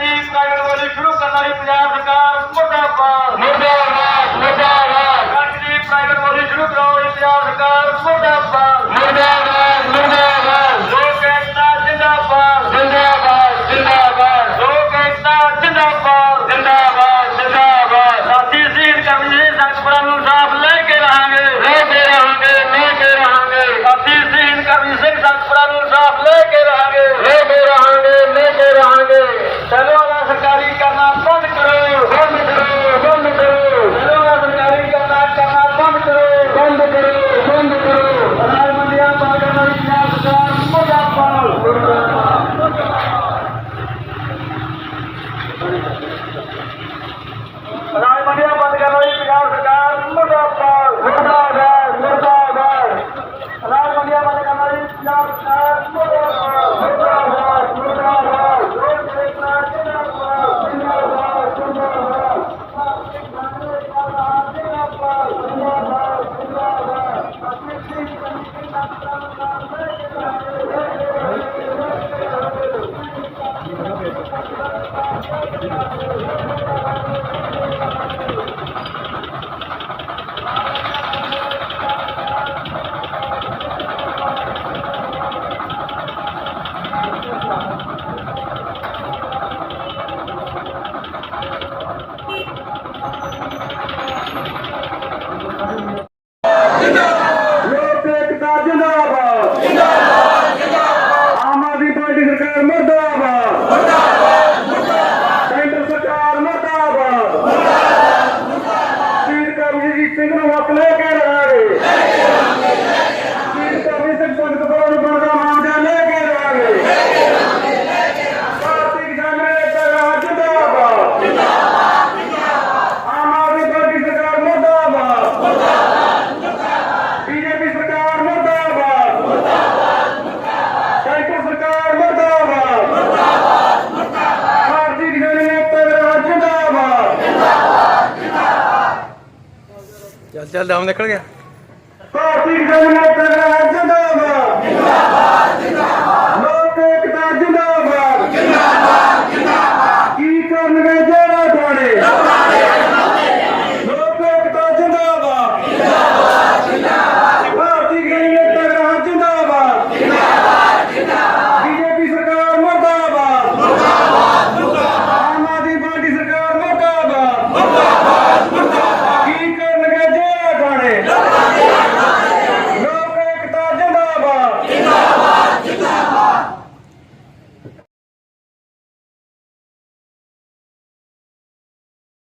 ਤਕਦੀਮ ਕਾਰਗਵਾਲੀ ਸ਼ੁਰੂ ਕਰਨਾ ਹੈ ਪੰਜਾਬ ਸਰਕਾਰ ਮੁਰਦਾਬਾਦ। ਮੁਰਦਾਬਾਦ ਮੁਰਦਾਬਾਦ। ਤਕਦੀਮ ਕਾਰਗਵਾਲੀ ਸ਼ੁਰੂ ਕਰਾਓ ਪੰਜਾਬ ਸਰਕਾਰ ਮੁਰਦਾਬਾਦ। ਮੁਰਦਾਬਾਦ। ਚੱਲ ਚੱਲ ਦਮ ਨਿਕਲ ਗਿਆ। ਭਾਰਤੀ ਕਮਿਊਨਿਸਟ ਜਿੰਦਾਬਾਦ ਜਿੰਦਾਬਾਦ ਜਿੰਦਾਬਾਦ। ਲੋਕ